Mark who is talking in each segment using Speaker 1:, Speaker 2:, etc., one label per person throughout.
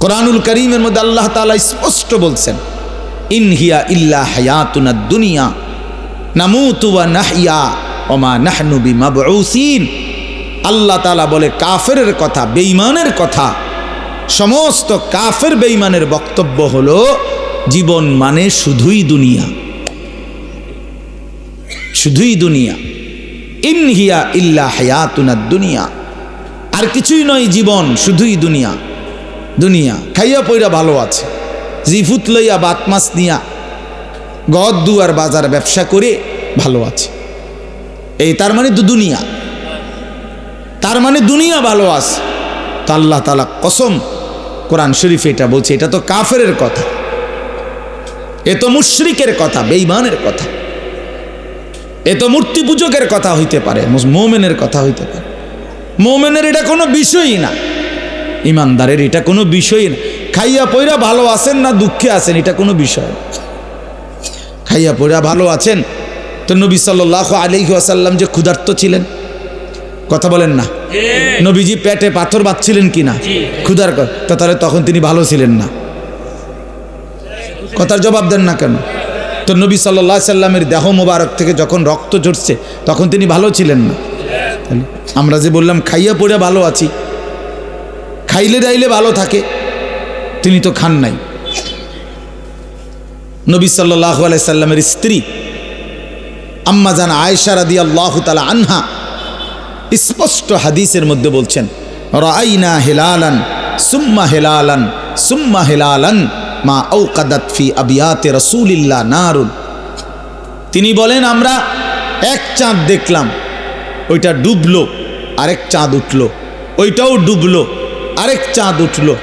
Speaker 1: কোরআনুল করিমের মধ্যে আল্লাহ তালা স্পষ্ট বলছেন ইনহিয়া ইল্লা হায়াতুনা দুনিয়া, নামুতু ওয়া নাহইয়া ওমা নাহনু বিমাবউসিন। আল্লাহ তাআলা বলে, কাফেরের কথা, বেঈমানের কথা, সমস্ত কাফের বেইমানের বক্তব্য হলো, জীবন মানে শুধুই দুনিয়া। শুধুই দুনিয়া। ইনহিয়া ইল্লা হায়াতুনা দুনিয়া। আর কিছুই নয় জীবন, শুধুই দুনিয়া। দুনিয়া, খাইয়া পইরা ভালো আছে। জিফুত লইয়া বাত মাছ নিয়া, গদ দুয়ার বাজার ব্যবসা করে ভালো আছে। এই তার মানে তো দুনিয়া। তার মানে দুনিয়া ভালো আছে। তা আল্লাহ তালা কসম কোরআন শরীফ এটা বলছে, এটা তো কাফেরের কথা। এ তো মুশরিকের কথা, বেঈমানের কথা। এ তো মূর্তি পূজকের কথা হইতে পারে মোমেনের কথা হইতে পারে। মোমেনের এটা কোনো বিষয়ই না। ইমানদারের এটা কোনো বিষয় না। খাইয়া পইরা ভালো আছেন না দুঃখে আছেন এটা কোনো বিষয়। খাইয়া পইরা ভালো আছেন তো নবী সাল্লাহ আলহি আসাল্লাম যে ক্ষুধার্ত ছিলেন কথা বলেন না। নবীজি পেটে পাথর বাঁধছিলেন কি না ক্ষুধার তো তাহলে তখন তিনি ভালো ছিলেন না। কথার জবাব দেন না কেন? তো নবী সাল্লাহ সাল্লামের দেহ মোবারক থেকে যখন রক্ত ঝরছে তখন তিনি ভালো ছিলেন না। আমরা যে বললাম খাইয়া পড়ে ভালো আছি খাইলে দাইলে ভালো থাকে। তিনি তো খান নাই। নবী সাল্লাহ সাল্লামের স্ত্রী আম্মা জান আয়েশা রাদি আল্লাহ তালা আনহা স্পষ্ট হাদিসের মধ্যে বলছেন রাইনা হেলালান, সুম্মা হেলালান সুম্মা হেলালান, মা ঔকাদাত ফি আবিয়াতে রসুলিল্লা নারুন। তিনি বলেন, আমরা এক চাঁদ দেখলাম, ওইটা ডুবলো, আরেক চাঁদ উঠল, ওইটাও ডুবলো। আরেক চাঁদ উঠল।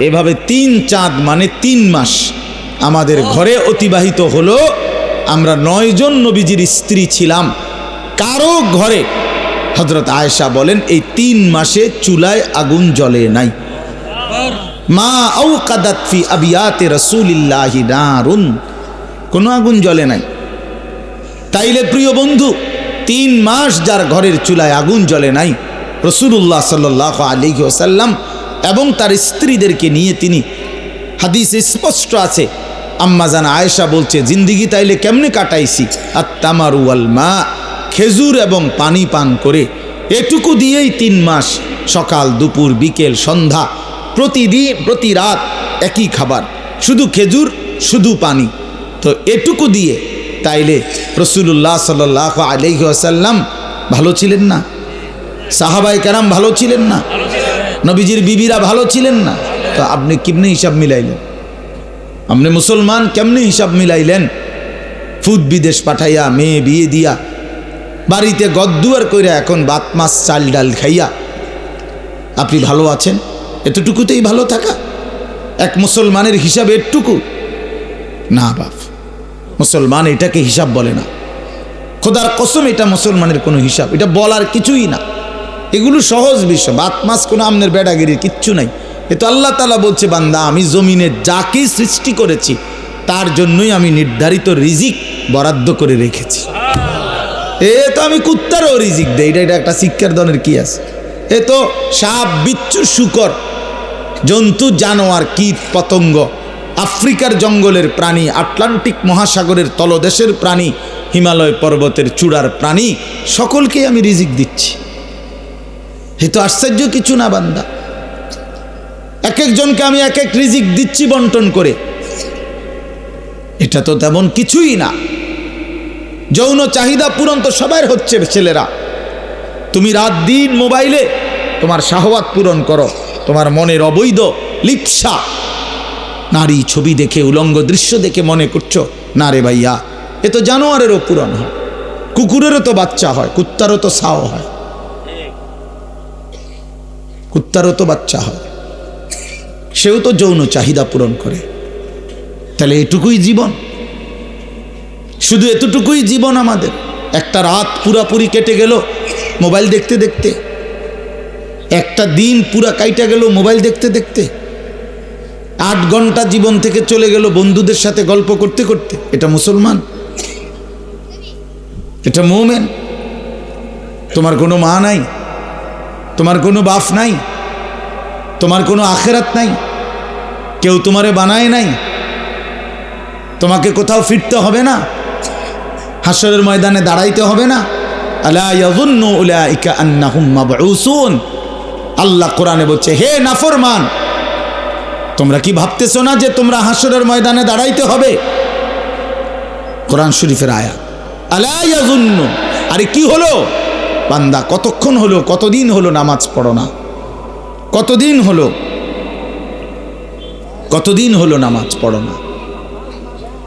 Speaker 1: এভাবে তিন চাঁদ মানে তিন মাস। আমাদের ঘরে অতিবাহিত হলো, আমরা নয়জন নবীজির স্ত্রী ছিলাম। কারও ঘরে। হজরত আয়েশা বলেন, এই তিন মাসে চুলায় আগুন জ্বলে নাই। মা আউ কাদাত ফি আবিয়াতে রসুলিল্লাহি নারুন। কোনো আগুন জ্বলে নাই। তাইলে প্রিয় বন্ধু, তিন মাস যার ঘরের চুলায় আগুন জ্বলে নাই রসুল্লাহ সাল্লাহ আলী ওসাল্লাম এবং তার স্ত্রীদেরকে নিয়ে তিনি হাদিসে স্পষ্ট আছে। আম্মা আম্মাজান আয়েশা বলছে, জিন্দিগি তাইলে কেমনে কাটাইছি? আর তামারু মা, খেজুর এবং পানি পান করে এটুকু দিয়েই তিন মাস, সকাল, দুপুর, বিকেল, সন্ধ্যা, প্রতিদিন, প্রতি রাত একই খাবার, শুধু খেজুর, শুধু পানি। তো এটুকু দিয়ে তাইলে রসুল্লাহ সাল্লাহ আলহিহাসাল্লাম ভালো ছিলেন না? সাহাবাই কারাম ভালো ছিলেন না? নবীজির বিবিরা ভালো ছিলেন না। তো আপনি কেমনে হিসাব মিলাইলেন? আপনি মুসলমান কেমনে হিসাব মিলাইলেন? ফুদ বিদেশ পাঠাইয়া, মেয়ে বিয়ে দিয়া, বাড়িতে গদ্দুয়ার কইরা এখন বাত মাছ, চাল ডাল খাইয়া, আপনি ভালো আছেন? এতটুকুতেই ভালো থাকা? এক মুসলমানের হিসাব এটুকু? না বাপ, মুসলমান এটাকে হিসাব বলে না। খোদার কসম, এটা মুসলমানের কোনো হিসাব, এটা বলার কিছুই না। এগুলো সহজ বিষয় বাত মাস কোনো আমনের বেড়াগিরির কিচ্ছু নাই। এ তো আল্লাহ তালা বলছে, বান্দা, আমি জমিনে যাকে সৃষ্টি করেছি, তার জন্যই আমি নির্ধারিত রিজিক বরাদ্দ করে রেখেছি। এ তো আমি কুত্তারও রিজিক দেই, এটা এটা একটা শিক্ষার দলের কি আছে? এ তো সাপ, বিচ্ছু, শুকর, জন্তু, জানোয়ার, কীট, পতঙ্গ, আফ্রিকার জঙ্গলের প্রাণী, আটলান্টিক মহাসাগরের তলদেশের প্রাণী, হিমালয় পর্বতের চূড়ার প্রাণী সকলকে আমি রিজিক দিচ্ছি। এ তো আশ্চর্য কিছু না বান্দা। এক একজনকে আমি এক এক রিজিক দিচ্ছি বন্টন করে। এটা তো তেমন কিছুই না। যৌন চাহিদা পূরণ তো সবাই হচ্ছে ছেলেরা। তুমি রাত দিন মোবাইলে তোমার শাহওয়াত পূরণ করো, তোমার মনের অবৈধ লিপসা। নারী ছবি দেখে, উলঙ্গ দৃশ্য দেখে মনে করছ, না রে ভাইয়া, এ তো জানোয়ারেরও পূরণ হয়। কুকুরেরও তো বাচ্চা হয়, কুত্তারও তো সাও হয়। কুত্তারও তো বাচ্চা হয়। সেও তো যৌন চাহিদা পূরণ করে। তাহলে এটুকুই জীবন। শুধু এতটুকুই জীবন আমাদের। একটা রাত পুরাপুরি কেটে গেল মোবাইল দেখতে দেখতে। একটা দিন পুরা কাইটা গেল মোবাইল দেখতে দেখতে। আট ঘণ্টা জীবন থেকে চলে গেল বন্ধুদের সাথে গল্প করতে করতে। এটা মুসলমান? এটা মোমেন? তোমার কোনো মা নাই? তোমার কোনো বাপ নাই, তোমার কোনো আখেরাত নাই, কেউ তোমারে বানায় নাই, তোমাকে কোথাও ফিরতে হবে না হাসরের ময়দানে দাঁড়াইতে হবে না। আল্লাহ কোরআনে বলছে, হে নাফরমান, তোমরা কি ভাবতেছো না যে তোমরা হাসরের ময়দানে দাঁড়াইতে হবে? কোরআন শরীফের আয়াত, আলা ইয়াযুন্নু, আরে কি হলো? বান্দা, কতক্ষণ হলো, কতদিন হলো নামাজ পড়ো না? কতদিন হলো? কতদিন হলো নামাজ পড়ো না?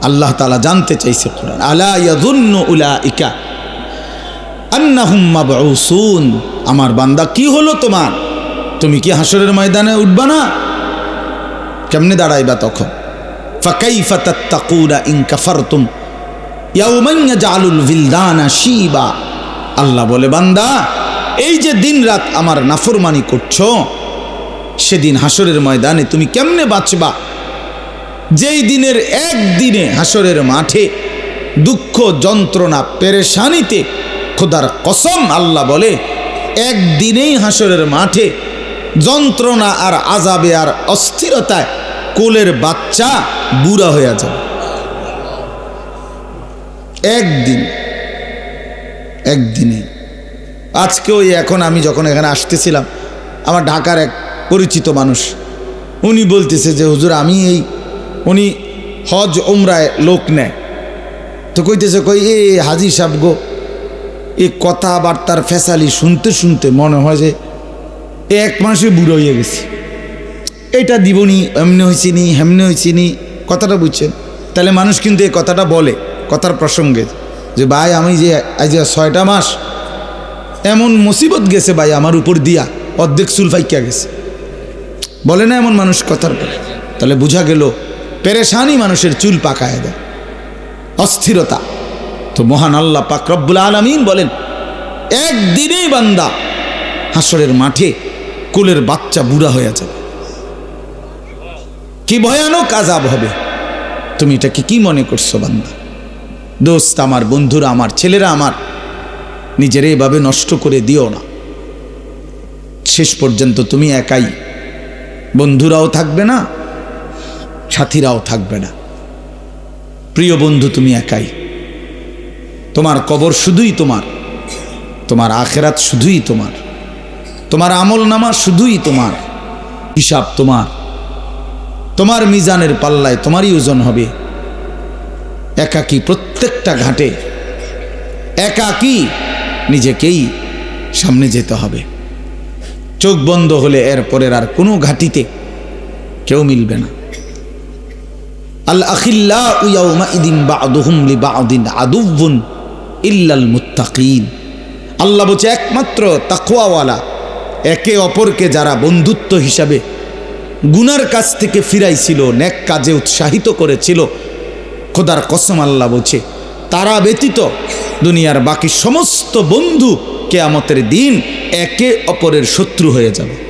Speaker 1: আল্লাহ তালা জানতে চাইছে কোরআন। আলা ইয়াযুন্নু উলাইকা আন্নাহুম মাবউসুন। আমার বান্দা, কি হলো তোমার? তুমি কি হাসরের ময়দানে উঠবা না? কেমনে দাঁড়াইবা তখন? ফাকাইফা তাত্তাকুনা ইন কাফারতুম। ইয়াউমান ইয়াজআলুল বিলদানা শিবা। আল্লাহ বলে, বান্দা, এই যে দিন রাত আমার নাফরমানি করছ, সেদিন হাসরের ময়দানে তুমি কেমনে বাঁচবা? যেই দিনের একদিনে হাসরের মাঠে দুঃখ, যন্ত্রণা, পেরেশানিতে খোদার কসম আল্লাহ বলে, একদিনেই হাসরের মাঠে যন্ত্রণা আর আজাবে আর অস্থিরতায় কোলের বাচ্চা বুড়া হয়ে যাবে। একদিন একদিনে। আজকে ওই এখন আমি যখন এখানে আসতেছিলাম, আমার ঢাকার এক পরিচিত মানুষ, উনি বলতেছে যে, হুজুর, আমি এই, উনি হজ ওমরায় লোক নেয়। তো কইতেছে, কই, এ হাজি সাহেব গো এই কথাবার্তার ফেসালি শুনতে শুনতে মনে হয় যে এক মাসে বুড়ো হয়ে গেছি। এটা দিবনি, এমনি হয়েছি নি, হেমনি হয়েছি নি, কথাটা বুঝছেন? তাহলে মানুষ কিন্তু এই কথাটা বলে, কথার প্রসঙ্গে। যে ভাই, আমি যে আজ ছয়টা মাস এমন মুসিবত গেছে ভাই আমার উপর দিয়া, অর্ধেক চুল ফাইকা গেছে। বলে না এমন মানুষ কথার পরে। তাহলে বোঝা গেল, পেরেশানি মানুষের চুল পাকায় দেয়। অস্থিরতা। তো মহান আল্লাহ পাক রব্বুল আলমিন বলেন, একদিনেই বান্দা হাসরের মাঠে কোলের বাচ্চা বুড়া হয়ে যাবে। কি ভয়ানক আজাব হবে। তুমি এটাকে কি মনে করছ বান্দা? দোস্ত, আমার বন্ধুরা, আমার ছেলেরা আমার, নিজের এভাবে নষ্ট করে দিও না। শেষ পর্যন্ত তুমি একাই, বন্ধুরাও থাকবে না, সাথীরাও থাকবে না। প্রিয় বন্ধু, তুমি একাই। তোমার কবর শুধুই তোমার তোমার আখেরাত শুধুই তোমার তোমার আমল নামা শুধুই তোমার, হিসাব তোমার তোমার মিজানের পাল্লায় তোমারই ওজন হবে। একাকি প্রত্যেকটা ঘাটে একাকি নিজেকেই সামনে যেতে হবে। চোখ বন্ধ হলে এরপরের আর কোনো ঘাটিতে কেউ মিলবে না। আল আখিল্লা উয়াউমা ইদিন বা আদুহুমলি বা আদিন আদুবুন ইল্লাল মুত্তাকিন। আল্লাহ বলছে, একমাত্র তাকুয়াওয়ালা একে অপরকে যারা বন্ধুত্ব হিসাবে গুনার কাছ থেকে ফিরাইছিল, নেক কাজে উৎসাহিত করেছিল খোদার কসম আল্লাহ বলছে, তারা ব্যতীত দুনিয়ার বাকি সমস্ত বন্ধু কেয়ামতের দিন একে অপরের শত্রু হয়ে যাবে।